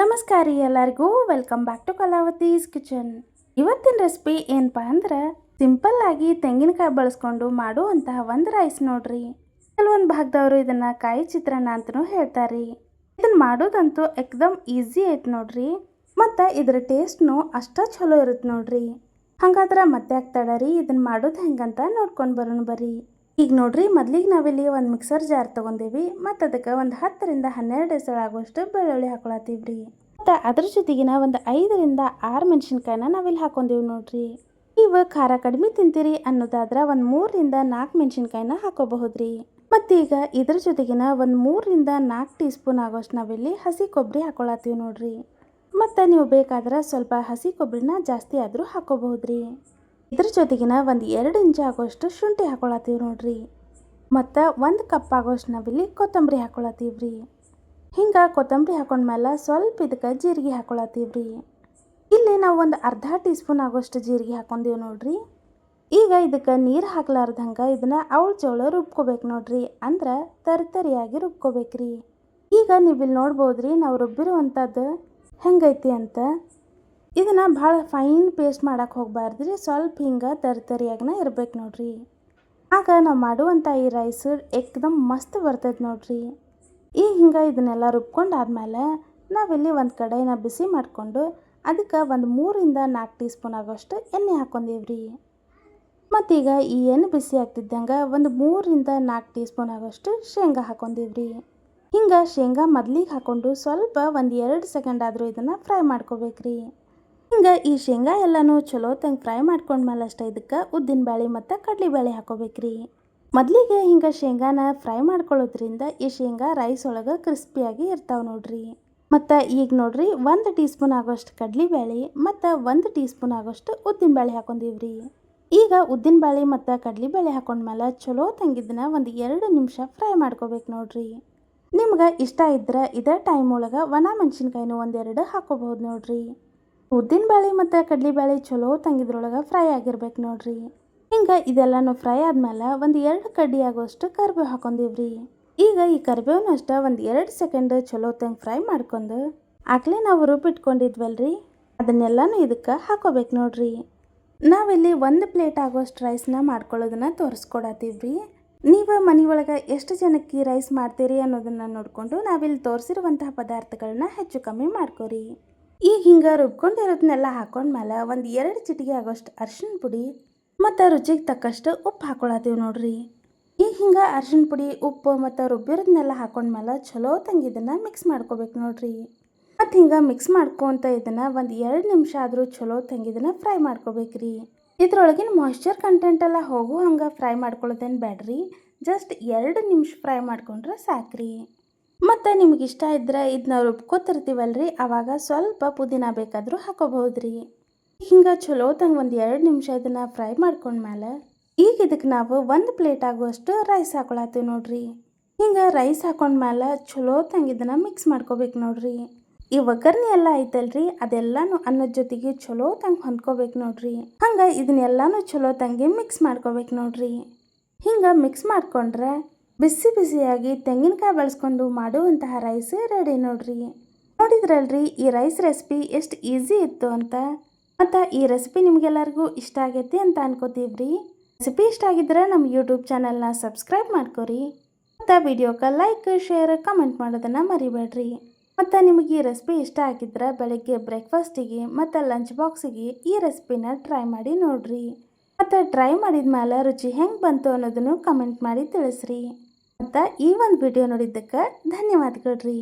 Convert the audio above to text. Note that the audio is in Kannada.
ನಮಸ್ಕಾರ ರೀ ಎಲ್ಲರಿಗೂ. Welcome back to Kalavathi's kitchen ಇವತ್ತಿನ ರೆಸಿಪಿ ಏನಪ್ಪ ಅಂದ್ರೆ ಸಿಂಪಲ್ ಆಗಿ ತೆಂಗಿನಕಾಯಿ ಬಳಸ್ಕೊಂಡು ಮಾಡುವಂತಹ ಒಂದು ರೈಸ್ ನೋಡ್ರಿ. ಕೆಲವೊಂದು ಭಾಗದವರು ಇದನ್ನ ಕಾಯಿ ಚಿತ್ರಾನ್ನ ಅಂತಲೂ ಹೇಳ್ತಾರೆ ಇದನ್ನ ಮಾಡೋದಂತೂ ಎಕ್ದಮ್ ಈಸಿ ಐತೆ ನೋಡ್ರಿ. ಮತ್ತು ಇದರ ಟೇಸ್ಟ್ನು ಅಷ್ಟ ಚಲೋ ಇರುತ್ತೆ ನೋಡ್ರಿ. ಹಂಗಾದ್ರೆ ಮತ್ತೆ ಆಗ್ತಾಡ ರೀ ಇದನ್ನ ಮಾಡೋದು ಹೆಂಗಂತ ನೋಡ್ಕೊಂಡು ಬರೋಣ ಬರ್ರಿ. ಈಗ ನೋಡ್ರಿ, ಮೊದ್ಲಿಗೆ ನಾವಿಲ್ಲಿ ಒಂದು ಮಿಕ್ಸರ್ ಜಾರ್ ತೊಗೊಂಡೇವಿ, ಮತ್ತು ಅದಕ್ಕೆ ಒಂದು ಹತ್ತರಿಂದ ಹನ್ನೆರಡು ಹೆಸರು ಆಗೋಷ್ಟು ಬೆಳ್ಳುಳ್ಳಿ ಹಾಕೊಳತ್ತೀವಿ ರೀ ಮತ್ತು ಅದ್ರ ಜೊತೆಗಿನ ಒಂದು ಐದರಿಂದ ಆರು ಮೆಣಸಿನ್ಕಾಯಿನ ನಾವಿಲ್ಲಿ ಹಾಕೊಂಡೇವಿ ನೋಡ್ರಿ. ನೀವು ಖಾರ ಕಡಿಮೆ ತಿಂತೀರಿ ಅನ್ನೋದಾದ್ರೆ ಒಂದು ಮೂರರಿಂದ ನಾಲ್ಕು ಮೆಣಸಿನ್ಕಾಯಿನ ಹಾಕೋಬಹುದ್ರಿ. ಮತ್ತೀಗ ಇದ್ರ ಜೊತೆಗಿನ ಒಂದು ಮೂರರಿಂದ ನಾಲ್ಕು ಟೀ ಸ್ಪೂನ್ ಆಗೋಷ್ಟು ನಾವಿಲ್ಲಿ ಹಸಿ ಕೊಬ್ಬರಿ ಹಾಕೊಳತ್ತೀವಿ ನೋಡ್ರಿ. ಮತ್ತು ನೀವು ಬೇಕಾದ್ರೆ ಸ್ವಲ್ಪ ಹಸಿ ಕೊಬ್ಬರಿನ ಜಾಸ್ತಿ ಆದರೂ ಹಾಕೋಬಹುದ್ರಿ. ಇದ್ರ ಜೊತೆಗಿನ ಒಂದು ಎರಡು ಇಂಚು ಆಗೋಷ್ಟು ಶುಂಠಿ ಹಾಕೊಳತ್ತೀವಿ ನೋಡ್ರಿ. ಮತ್ತು ಒಂದು ಕಪ್ ಆಗೋಷ್ಟು ನಾವಿಲ್ಲಿ ಕೊತ್ತಂಬರಿ ಹಾಕೊಳತ್ತೀವಿ ರೀ ಹಿಂಗೆ ಕೊತ್ತಂಬರಿ ಹಾಕೊಂಡ್ಮೇಲೆ ಸ್ವಲ್ಪ ಇದಕ್ಕೆ ಜೀರಿಗೆ ಹಾಕೊಳತ್ತೀವಿ ರೀ ಇಲ್ಲಿ ನಾವು ಒಂದು ಅರ್ಧ ಟೀ ಸ್ಪೂನ್ ಆಗೋಷ್ಟು ಜೀರಿಗೆ ಹಾಕೊಂಡೀವಿ ನೋಡ್ರಿ. ಈಗ ಇದಕ್ಕೆ ನೀರು ಹಾಕ್ಲಾರ್ದಂಗೆ ಇದನ್ನು ಅವಳ ಚೌಳ ರುಬ್ಕೋಬೇಕು ನೋಡ್ರಿ. ಅಂದ್ರೆ ತರಿತರಿಯಾಗಿ ರುಬ್ಕೋಬೇಕ್ರಿ. ಈಗ ನೀವು ಇಲ್ಲಿ ನೋಡ್ಬೋದ್ರಿ ನಾವು ರುಬ್ಬಿರುವಂಥದ್ದು ಹೆಂಗೈತಿ ಅಂತ. ಇದನ್ನು ಭಾಳ ಫೈನ್ ಪೇಸ್ಟ್ ಮಾಡಕ್ಕೆ ಹೋಗ್ಬಾರ್ದ್ರಿ, ಸ್ವಲ್ಪ ಹಿಂಗೆ ತರಿತರಿಯಾಗನ ಇರ್ಬೇಕು ನೋಡ್ರಿ. ಆಗ ನಾವು ಮಾಡುವಂಥ ಈ ರೈಸ್ ಎಕ್ದಮ್ ಮಸ್ತ್ ಬರ್ತೈತೆ ನೋಡ್ರಿ. ಈಗ ಹಿಂಗೆ ಇದನ್ನೆಲ್ಲ ರುಬ್ಕೊಂಡು ಆದಮೇಲೆ ನಾವಿಲ್ಲಿ ಒಂದು ಕಡೆನ ಬಿಸಿ ಮಾಡಿಕೊಂಡು ಅದಕ್ಕೆ ಒಂದು ಮೂರಿಂದ ನಾಲ್ಕು ಟೀ ಸ್ಪೂನ್ ಆಗೋಷ್ಟು ಎಣ್ಣೆ ಹಾಕೊಂಡೀವ್ರಿ. ಮತ್ತೀಗ ಈ ಎಣ್ಣೆ ಬಿಸಿ ಆಗ್ತಿದ್ದಂಗೆ ಒಂದು ಮೂರಿಂದ ನಾಲ್ಕು ಟೀ ಸ್ಪೂನ್ ಆಗೋಷ್ಟು ಶೇಂಗಾ ಹಾಕೊಂಡೀವ್ರಿ. ಹಿಂಗೆ ಶೇಂಗಾ ಮೊದ್ಲಿಗೆ ಹಾಕ್ಕೊಂಡು ಸ್ವಲ್ಪ ಒಂದು ಎರಡು ಸೆಕೆಂಡ್ ಆದರೂ ಇದನ್ನು ಫ್ರೈ ಮಾಡ್ಕೋಬೇಕ್ರಿ. ಹಿಂಗೆ ಈ ಶೇಂಗಾ ಎಲ್ಲನೂ ಚಲೋ ತಂಗೆ ಫ್ರೈ ಮಾಡ್ಕೊಂಡ್ಮೇಲೆ ಅಷ್ಟೇ ಇದಕ್ಕೆ ಉದ್ದಿನ ಬೇಳೆ ಮತ್ತು ಕಡಲೆಬೇಳೆ ಹಾಕೋಬೇಕ್ರಿ. ಮೊದಲಿಗೆ ಹಿಂಗೆ ಶೇಂಗಾನ ಫ್ರೈ ಮಾಡ್ಕೊಳ್ಳೋದ್ರಿಂದ ಈ ಶೇಂಗಾ ರೈಸ್ ಒಳಗೆ ಕ್ರಿಸ್ಪಿಯಾಗಿ ಇರ್ತಾವೆ ನೋಡ್ರಿ. ಮತ್ತು ಈಗ ನೋಡ್ರಿ ಒಂದು ಟೀ ಸ್ಪೂನ್ ಆಗೋಷ್ಟು ಕಡಲೆಬೇಳೆ ಮತ್ತು ಒಂದು ಟೀ ಸ್ಪೂನ್ ಆಗೋಷ್ಟು ಉದ್ದಿನ ಬೇಳೆ ಹಾಕೊಂಡೀವ್ರಿ. ಈಗ ಉದ್ದಿನ ಬ್ಯಾಳಿ ಮತ್ತು ಕಡಲೆಬೇಳೆ ಹಾಕೊಂಡ್ಮೇಲೆ ಚಲೋ ತಂಗಿದ್ದನ್ನ ಒಂದು ಎರಡು ನಿಮಿಷ ಫ್ರೈ ಮಾಡ್ಕೋಬೇಕು ನೋಡ್ರಿ. ನಿಮ್ಗೆ ಇಷ್ಟ ಇದ್ರೆ ಇದೇ ಟೈಮ್ ಒಳಗೆ ಒಣ ಮೆಣಸಿನ್ಕಾಯಿನೂ ಒಂದೆರಡು ಹಾಕೋಬಹುದು ನೋಡ್ರಿ. ಉದ್ದಿನ ಬೇಳೆ ಮತ್ತು ಕಡಲೆಬೇಳೆ ಚಲೋ ತಂಗಿದ್ರೊಳಗೆ ಫ್ರೈ ಆಗಿರ್ಬೇಕು ನೋಡ್ರಿ. ಹಿಂಗೆ ಇದೆಲ್ಲನೂ ಫ್ರೈ ಆದ್ಮೇಲೆ ಒಂದು ಎರಡು ಕಡ್ಡಿ ಆಗೋಷ್ಟು ಕರಿಬೇವು ಹಾಕೊಂಡಿವ್ರಿ ಈಗ ಈ ಕರಿಬೇವನ್ನ ಅಷ್ಟ ಒಂದು ಎರಡು ಸೆಕೆಂಡ್ ಚಲೋ ತಂಗ್ ಫ್ರೈ ಮಾಡ್ಕೊಂಡು ಆಗ್ಲೇ ನಾವು ರುಬ್ಬಿಟ್ಕೊಂಡಿದ್ವಲ್ರಿ ಅದನ್ನೆಲ್ಲನೂ ಇದಕ್ಕೆ ಹಾಕೋಬೇಕು ನೋಡ್ರಿ. ನಾವಿಲ್ಲಿ ಒಂದು ಪ್ಲೇಟ್ ಆಗೋಷ್ಟು ರೈಸ್ನ ಮಾಡ್ಕೊಳ್ಳೋದನ್ನ ತೋರಿಸ್ಕೊಡತ್ತೀವ್ರಿ ನೀವು ಮನೆಯೊಳಗೆ ಎಷ್ಟು ಜನಕ್ಕೆ ರೈಸ್ ಮಾಡ್ತೀರಿ ಅನ್ನೋದನ್ನು ನೋಡಿಕೊಂಡು ನಾವಿಲ್ಲಿ ತೋರಿಸಿರುವಂತಹ ಪದಾರ್ಥಗಳನ್ನ ಹೆಚ್ಚು ಕಮ್ಮಿ ಮಾಡ್ಕೊರಿ. ಈಗ ಹಿಂಗೆ ರುಬ್ಕೊಂಡಿರೋದನ್ನೆಲ್ಲ ಹಾಕೊಂಡ್ಮೇಲೆ ಒಂದು ಎರಡು ಚಿಟಿಕೆ ಆಗೋಷ್ಟು ಅರ್ಶಿಣ ಪುಡಿ ಮತ್ತು ರುಚಿಗೆ ತಕ್ಕಷ್ಟು ಉಪ್ಪು ಹಾಕೊಳತ್ತೀವಿ ನೋಡ್ರಿ. ಈಗ ಹಿಂಗೆ ಅರ್ಶಿಣ ಪುಡಿ, ಉಪ್ಪು ಮತ್ತು ರುಬ್ಬಿರೋದನ್ನೆಲ್ಲ ಹಾಕೊಂಡ್ಮೇಲೆ ಚಲೋ ತಂಗಿದನ್ನು ಮಿಕ್ಸ್ ಮಾಡ್ಕೋಬೇಕು ನೋಡ್ರಿ. ಮತ್ತು ಹಿಂಗೆ ಮಿಕ್ಸ್ ಮಾಡ್ಕೊತ ಇದನ್ನು ಒಂದು ಎರಡು ನಿಮಿಷ ಆದರೂ ಚಲೋ ತಂಗಿ ಇದನ್ನು ಫ್ರೈ ಮಾಡ್ಕೋಬೇಕ್ರಿ. ಇದ್ರೊಳಗಿನ ಮಾಯ್ಶ್ಚರ್ ಕಂಟೆಂಟ್ ಎಲ್ಲ ಹೋಗೋ ಹಂಗೆ ಫ್ರೈ ಮಾಡ್ಕೊಳ್ಳೋದೇನು ಬೇಡ್ರಿ ಜಸ್ಟ್ ಎರಡು ನಿಮಿಷ ಫ್ರೈ ಮಾಡ್ಕೊಂಡ್ರೆ ಸಾಕ್ರಿ. ಮತ್ತು ನಿಮ್ಗೆ ಇಷ್ಟ ಇದ್ರೆ ಇದನ್ನ ರೀ ಆವಾಗ ಸ್ವಲ್ಪ ಪುದೀನ ಬೇಕಾದರೂ ಹಾಕೋಬಹುದ್ರಿ. ಹಿಂಗೆ ಚಲೋ ತಂಗೆ ಒಂದು ಎರಡು ನಿಮಿಷ ಇದನ್ನು ಫ್ರೈ ಮಾಡ್ಕೊಂಡ್ಮೇಲೆ ಈಗ ಇದಕ್ಕೆ ನಾವು ಒಂದು ಪ್ಲೇಟ್ ಆಗುವಷ್ಟು ರೈಸ್ ಹಾಕೊಳತ್ತೀವಿ ನೋಡ್ರಿ. ಹಿಂಗೆ ರೈಸ್ ಹಾಕೊಂಡ್ಮೇಲೆ ಚಲೋ ತಂಗ ಇದನ್ನು ಮಿಕ್ಸ್ ಮಾಡ್ಕೋಬೇಕು ನೋಡ್ರಿ. ಈ ಒಗ್ಗರಣೆ ಎಲ್ಲ ಐತಲ್ರಿ, ಅದೆಲ್ಲಾನು ಅನ್ನದ ಜೊತೆಗೆ ಚಲೋ ತಂಗೆ ಹೊಂದ್ಕೋಬೇಕು ನೋಡ್ರಿ. ಹಂಗೆ ಇದನ್ನೆಲ್ಲಾನು ಚಲೋ ತಂಗೆ ಮಿಕ್ಸ್ ಮಾಡ್ಕೋಬೇಕು ನೋಡ್ರಿ. ಹಿಂಗೆ ಮಿಕ್ಸ್ ಮಾಡ್ಕೊಂಡ್ರೆ ಬಿಸಿ ಬಿಸಿಯಾಗಿ ತೆಂಗಿನಕಾಯಿ ಬಳಸ್ಕೊಂಡು ಮಾಡುವಂತಹ ರೈಸ್ ರೆಡಿ ನೋಡ್ರಿ. ನೋಡಿದ್ರಲ್ರಿ, ಈ ರೈಸ್ ರೆಸಿಪಿ ಎಷ್ಟು ಈಸಿ ಇತ್ತು ಅಂತ? ಮತ್ತು ಈ ರೆಸಿಪಿ ನಿಮಗೆಲ್ಲರಿಗೂ ಇಷ್ಟ ಆಗೈತಿ ಅಂತ ಅನ್ಕೋತೀವ್ರಿ. ರೆಸಿಪಿ ಇಷ್ಟ ಆಗಿದ್ರೆ ನಮ್ಮ ಯೂಟ್ಯೂಬ್ ಚಾನಲ್ನ ಸಬ್ಸ್ಕ್ರೈಬ್ ಮಾಡ್ಕೊರಿ. ಮತ್ತು ವಿಡಿಯೋಕ್ಕೆ ಲೈಕ್ ಶೇರ್ ಕಮೆಂಟ್ ಮಾಡೋದನ್ನು ಮರಿಬೇಡ್ರಿ. ಮತ್ತು ನಿಮಗೆ ಈ ರೆಸಿಪಿ ಇಷ್ಟ ಆಗಿದ್ರೆ ಬೆಳಗ್ಗೆ ಬ್ರೇಕ್ಫಾಸ್ಟಿಗೆ ಮತ್ತು ಲಂಚ್ ಬಾಕ್ಸಿಗೆ ಈ ರೆಸಿಪಿನ ಟ್ರೈ ಮಾಡಿ ನೋಡ್ರಿ. ಮತ್ತು ಟ್ರೈ ಮಾಡಿದ ಮೇಲೆ ರುಚಿ ಹೆಂಗೆ ಬಂತು ಅನ್ನೋದನ್ನು ಕಮೆಂಟ್ ಮಾಡಿ ತಿಳಿಸ್ರಿ. ಮತ್ತು ಈ ಒಂದು ವಿಡಿಯೋ ನೋಡಿದ್ದಕ್ಕೆ ಧನ್ಯವಾದಗಳು ರೀ.